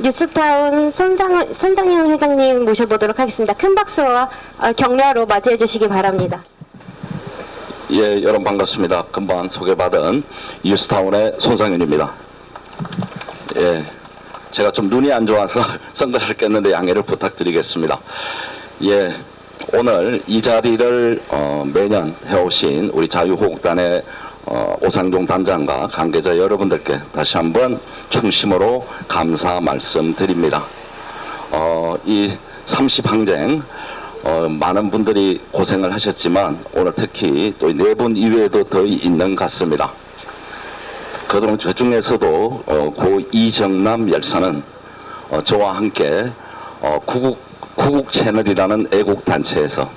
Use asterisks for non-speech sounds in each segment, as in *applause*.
뉴스타운 손상, 손상현 회장님 모셔보도록 하겠습니다. 큰 박수와 어, 격려로 맞이해 주시기 바랍니다. 예, 여러분 반갑습니다. 금방 소개받은 뉴스타운의 손상윤입니다. 예, 제가 좀 눈이 안 좋아서 *laughs* 선글라스를 꼈는데 양해를 부탁드리겠습니다. 예, 오늘 이 자리를 어, 매년 해오신 우리 자유호국단의 어, 오상종 단장과 관계자 여러분들께 다시 한번 충심으로 감사 말씀드립니다. 어, 이 30항쟁 어, 많은 분들이 고생을 하셨지만 오늘 특히 또 네 분 이외에도 더 있는 것 같습니다. 그동안 그 중에서도 어, 고 이정남 열사는 어, 저와 함께 어, 구국, 구국 채널이라는 애국 단체에서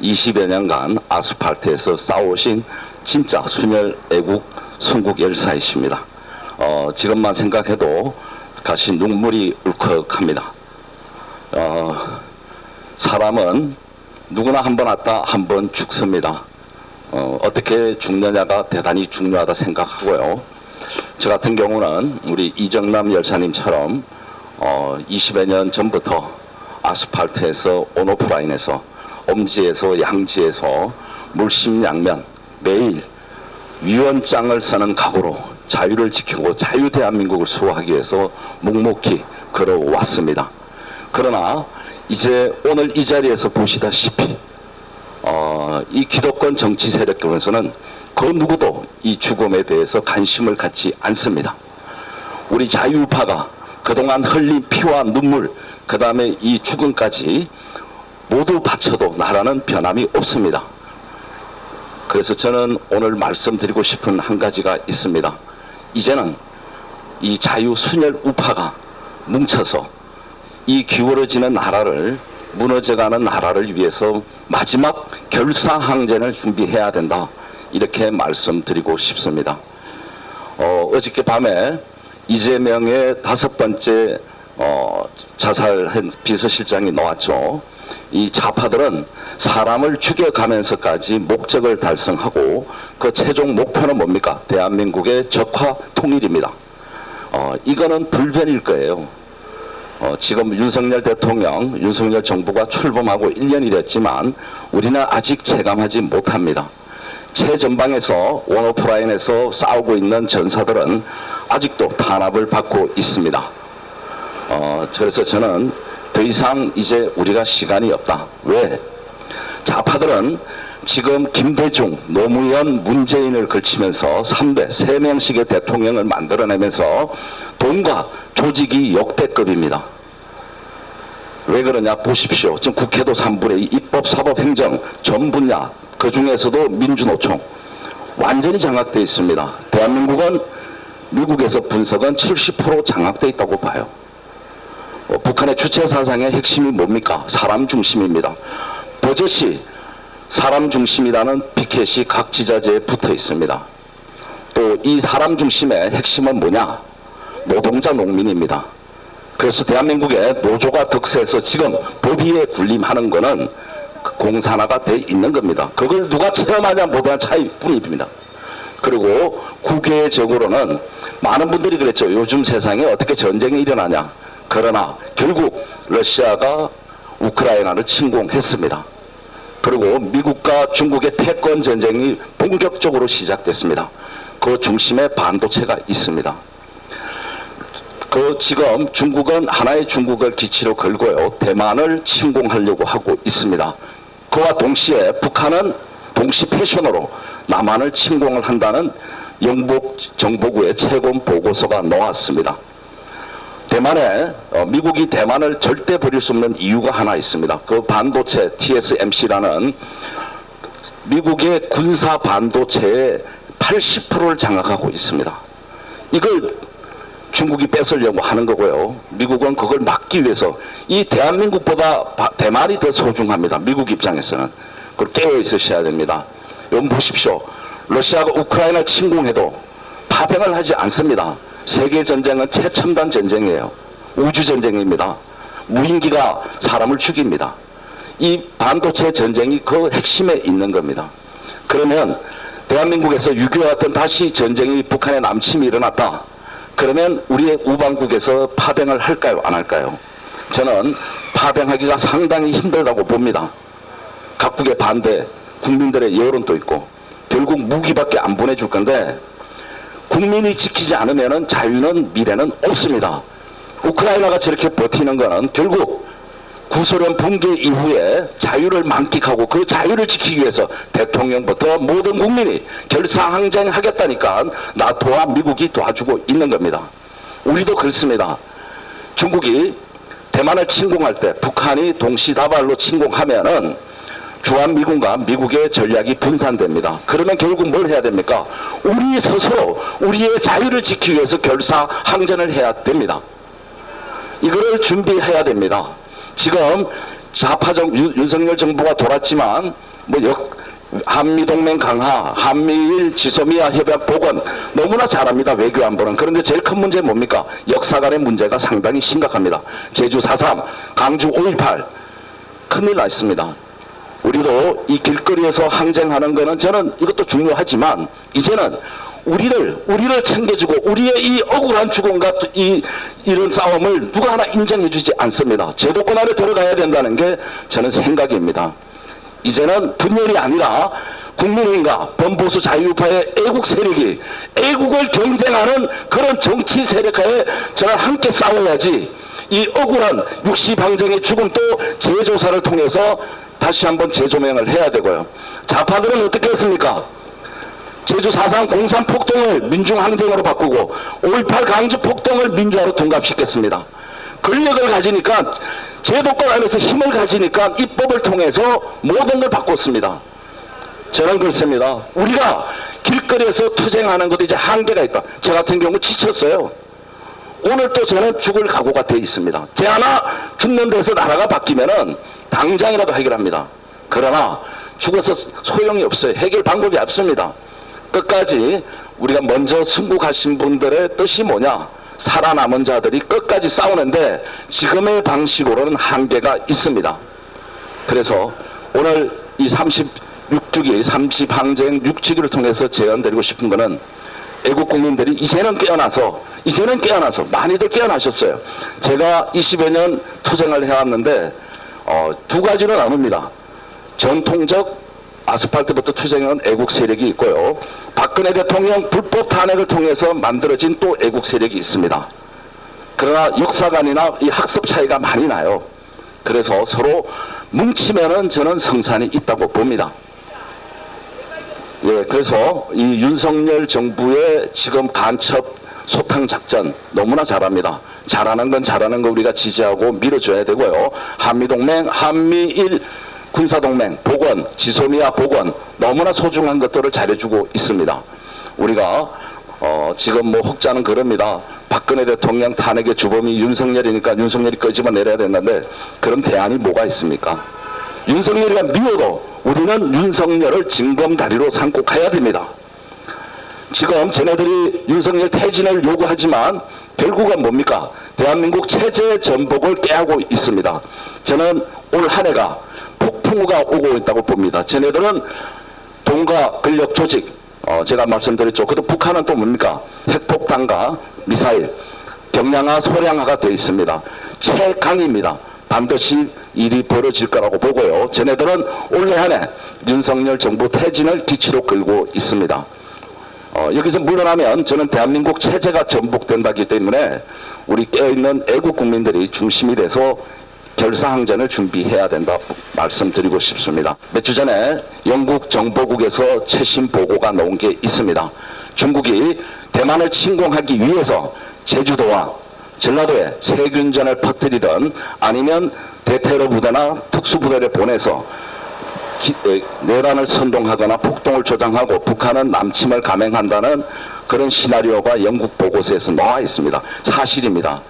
20여 년간 아스팔트에서 싸우신 진짜 순혈 애국 순국 열사이십니다. 어, 지금만 생각해도 다시 눈물이 울컥합니다. 어, 사람은 누구나 한 번 왔다 한 번 죽습니다. 어, 어떻게 죽느냐가 대단히 중요하다 생각하고요. 저 같은 경우는 우리 이정남 열사님처럼 어, 20여 년 전부터 아스팔트에서 온오프라인에서 엄지에서 양지에서 물심양면 매일 위원장을 쓰는 각오로 자유를 지키고 자유 대한민국을 수호하기 위해서 묵묵히 걸어왔습니다. 그러나 이제 오늘 이 자리에서 보시다시피 어, 이 기득권 정치 세력들에서는 그 누구도 이 죽음에 대해서 관심을 갖지 않습니다. 우리 자유파가 그동안 흘린 피와 눈물, 그 다음에 이 죽음까지 모두 바쳐도 나라는 변함이 없습니다. 그래서 저는 오늘 말씀드리고 싶은 한 가지가 있습니다. 이제는 이 자유 순혈 우파가 뭉쳐서 이 기울어지는 나라를 무너져가는 나라를 위해서 마지막 결사항전을 준비해야 된다. 이렇게 말씀드리고 싶습니다. 어, 어저께 밤에 이재명의 다섯 번째 어, 자살한 비서실장이 나왔죠. 이 좌파들은 사람을 죽여가면서까지 목적을 달성하고 그 최종 목표는 뭡니까? 대한민국의 적화 통일입니다. 어, 이거는 불변일 거예요. 어, 지금 윤석열 대통령, 윤석열 정부가 출범하고 1년이 됐지만 우리는 아직 체감하지 못합니다. 최전방에서 원오프라인에서 싸우고 있는 전사들은 아직도 탄압을 받고 있습니다. 어, 그래서 저는 더 이상 이제 우리가 시간이 없다. 왜? 좌파들은 지금 김대중, 노무현, 문재인을 걸치면서 3대, 3명씩의 대통령을 만들어내면서 돈과 조직이 역대급입니다. 왜 그러냐 보십시오. 지금 국회도 3분의 2, 입법, 사법, 행정 전 분야 그 중에서도 민주노총 완전히 장악되어 있습니다. 대한민국은 미국에서 분석은 70% 장악되어 있다고 봐요. 어, 북한의 주체 사상의 핵심이 뭡니까? 사람 중심입니다. 버젓이 사람 중심이라는 피켓이 각 지자체에 붙어 있습니다. 또 이 사람 중심의 핵심은 뭐냐? 노동자 농민입니다. 그래서 대한민국의 노조가 득세해서 지금 법위에 군림하는 거는 공산화가 돼 있는 겁니다. 그걸 누가 체험하냐 못하냐 차이뿐입니다. 그리고 국외적으로는 많은 분들이 그랬죠. 요즘 세상에 어떻게 전쟁이 일어나냐. 그러나 결국 러시아가 우크라이나를 침공했습니다. 그리고 미국과 중국의 패권 전쟁이 본격적으로 시작됐습니다. 그 중심에 반도체가 있습니다. 그 지금 중국은 하나의 중국을 기치로 걸고요. 대만을 침공하려고 하고 있습니다. 그와 동시에 북한은 동시 패션으로 남한을 침공을 한다는 영국 정보부의 최근 보고서가 나왔습니다. 대만에 어, 미국이 대만을 절대 버릴 수 없는 이유가 하나 있습니다. 그 반도체 TSMC라는 미국의 군사 반도체의 80%를 장악하고 있습니다. 이걸 중국이 뺏으려고 하는 거고요. 미국은 그걸 막기 위해서 이 대한민국보다 바- 대만이 더 소중합니다. 미국 입장에서는. 그걸 깨어 있으셔야 됩니다. 여러분 보십시오. 러시아가 우크라이나 침공해도 파병을 하지 않습니다. 세계 전쟁은 최첨단 전쟁이에요. 우주 전쟁입니다. 무인기가 사람을 죽입니다. 이 반도체 전쟁이 그 핵심에 있는 겁니다. 그러면 대한민국에서 6.25 같은 다시 전쟁이 북한의 남침이 일어났다. 그러면 우리의 우방국에서 파병을 할까요? 안 할까요? 저는 파병하기가 상당히 힘들다고 봅니다. 각국의 반대, 국민들의 여론도 있고 결국 무기밖에 안 보내줄 건데 국민이 지키지 않으면 자유는 미래는 없습니다. 우크라이나가 저렇게 버티는 거는 결국 구소련 붕괴 이후에 자유를 만끽하고 그 자유를 지키기 위해서 대통령부터 모든 국민이 결사항쟁하겠다니까 나토와 미국이 도와주고 있는 겁니다. 우리도 그렇습니다. 중국이 대만을 침공할 때 북한이 동시다발로 침공하면은 주한미군과 미국의 전략이 분산됩니다. 그러면 결국 뭘 해야 됩니까? 우리 스스로 우리의 자유를 지키기 위해서 결사 항전을 해야 됩니다. 이거를 준비해야 됩니다. 지금 좌파정 윤- 윤석열 정부가 돌았지만 뭐 역, 한미동맹 강화, 한미일 지소미아 협약 복원 너무나 잘합니다. 외교 안보는. 그런데 제일 큰 문제 뭡니까? 역사 간의 문제가 상당히 심각합니다. 제주 4.3, 강주 5.18 큰일 나 있습니다. 우리도 이 길거리에서 항쟁하는 거는 저는 이것도 중요하지만 이제는 우리를 우리를 챙겨주고 우리의 이 억울한 죽음과 이 이런 싸움을 누가 하나 인정해주지 않습니다. 제도권 안에 들어가야 된다는 게 저는 생각입니다. 이제는 분열이 아니라 국민의힘과 범보수 자유파의 애국 세력이 애국을 경쟁하는 그런 정치 세력하에 저는 함께 싸워야지 이 억울한 육시 방정의 죽음도 재조사를 통해서 다시 한번 재조명을 해야 되고요. 좌파들은 어떻게 했습니까? 제주 4.3 공산 폭동을 민중항쟁으로 바꾸고 5.18 강주 폭동을 민주화로 둔갑시켰습니다. 권력을 가지니까 제도권 안에서 힘을 가지니까 입법을 통해서 모든 걸 바꿨습니다. 저는 그렇습니다. 우리가 길거리에서 투쟁하는 것도 이제 한계가 있다. 저 같은 경우 지쳤어요. 오늘 또 저는 죽을 각오가 돼 있습니다. 제 하나 죽는 데서 나라가 바뀌면은 당장이라도 해결합니다. 그러나 죽어서 소용이 없어요. 해결 방법이 없습니다. 끝까지 우리가 먼저 승국하신 분들의 뜻이 뭐냐? 살아남은 자들이 끝까지 싸우는데 지금의 방식으로는 한계가 있습니다. 그래서 오늘 이 36주기 30항쟁 6주기를 통해서 제안드리고 싶은 거는 애국 국민들이 이제는 깨어나서 이제는 깨어나서 많이들 깨어나셨어요. 제가 20여 년 투쟁을 해왔는데 어, 두 가지로 나눕니다. 전통적 아스팔트부터 투쟁한 애국 세력이 있고요. 박근혜 대통령 불법 탄핵을 통해서 만들어진 또 애국 세력이 있습니다. 그러나 역사관이나 이 학습 차이가 많이 나요. 그래서 서로 뭉치면은 저는 성산이 있다고 봅니다. 예, 그래서 이 윤석열 정부의 지금 간첩 소탕 작전 너무나 잘합니다. 잘하는 건 잘하는 거 우리가 지지하고 밀어줘야 되고요. 한미동맹, 한미일 군사동맹, 복원, 지소미아 복원 너무나 소중한 것들을 잘해주고 있습니다. 우리가 어, 지금 뭐 혹자는 그럽니다. 박근혜 대통령 탄핵의 주범이 윤석열이니까 윤석열이 끄집어 내려야 된다는데 그럼 대안이 뭐가 있습니까? 윤석열이가 미워도 우리는 윤석열을 징검다리로 삼고 가야 됩니다. 지금 쟤네들이 윤석열 퇴진을 요구하지만 결국은 뭡니까? 대한민국 체제 전복을 깨하고 있습니다. 저는 올 한 해가 폭풍우가 오고 있다고 봅니다. 쟤네들은 동가 권력 조직, 어, 제가 말씀드렸죠. 그도 북한은 또 뭡니까? 핵폭탄과 미사일, 경량화, 소량화가 되어 있습니다. 최강입니다. 반드시 일이 벌어질 거라고 보고요. 쟤네들은 올해 한해 윤석열 정부 퇴진을 기치로 끌고 있습니다. 어, 여기서 물러나면 저는 대한민국 체제가 전복된다기 때문에 우리 깨어있는 애국 국민들이 중심이 돼서 결사항전을 준비해야 된다 말씀드리고 싶습니다. 몇 주 전에 영국 정보국에서 최신 보고가 나온 게 있습니다. 중국이 대만을 침공하기 위해서 제주도와 전라도에 세균전을 퍼뜨리던 아니면 대테러 부대나 특수부대를 보내서 내란을 선동하거나 폭동을 조장하고 북한은 남침을 감행한다는 그런 시나리오가 영국 보고서에서 나와 있습니다. 사실입니다.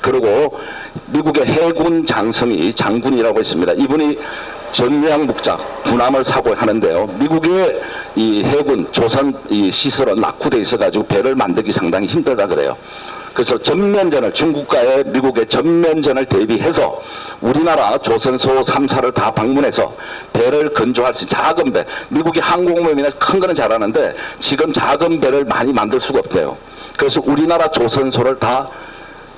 그리고 미국의 해군 장성이 장군이라고 있습니다. 이분이 전략묵작 군함을 사고 하는데요. 미국의 이 해군 조선 이 시설은 낙후돼 있어가지고 배를 만들기 상당히 힘들다 그래요. 그래서 전면전을 중국과의 미국의 전면전을 대비해서 우리나라 조선소 3사를 다 방문해서 배를 건조할 수 있는 작은 배 미국이 항공모함이나 큰 거는 잘하는데 지금 작은 배를 많이 만들 수가 없대요. 그래서 우리나라 조선소를 다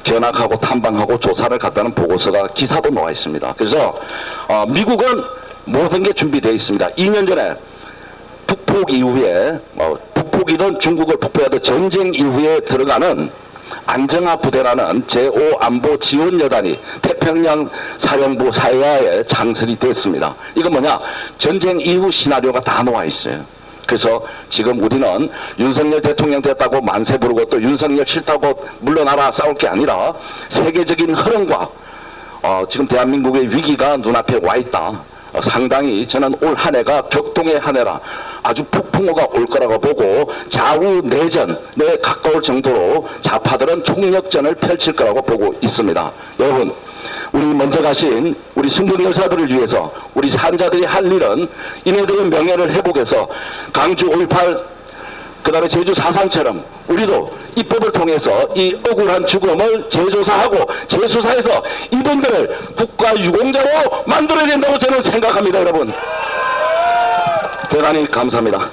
견학하고 탐방하고 조사를 갔다는 보고서가 기사도 나와 있습니다. 그래서 어, 미국은 모든 게 준비되어 있습니다. 2년 전에 북폭 이후에 뭐 북폭이든 중국을 북부하던 전쟁 이후에 들어가는 안정화 부대라는 제5 안보 지원 여단이 태평양 사령부 사이아에 창설이 됐습니다. 이건 뭐냐? 전쟁 이후 시나리오가 다 나와 있어요. 그래서 지금 우리는 윤석열 대통령 됐다고 만세 부르고 또 윤석열 싫다고 물러나라 싸울 게 아니라 세계적인 흐름과 어, 지금 대한민국의 위기가 눈앞에 와 있다. 어, 상당히 저는 올 한 해가 격동의 한 해라 아주 폭풍우가 올 거라고 보고 좌우 내전에 가까울 정도로 좌파들은 총력전을 펼칠 거라고 보고 있습니다. 여러분 우리 먼저 가신 우리 순경 열사들을 위해서 우리 산자들이 할 일은 이네들의 명예를 회복해서 강주 5.18 그 다음에 제주 4.3처럼 우리도 입법을 통해서 이 억울한 죽음을 재조사하고 재수사해서 이분들을 국가 유공자로 만들어야 된다고 저는 생각합니다 여러분 대단히 감사합니다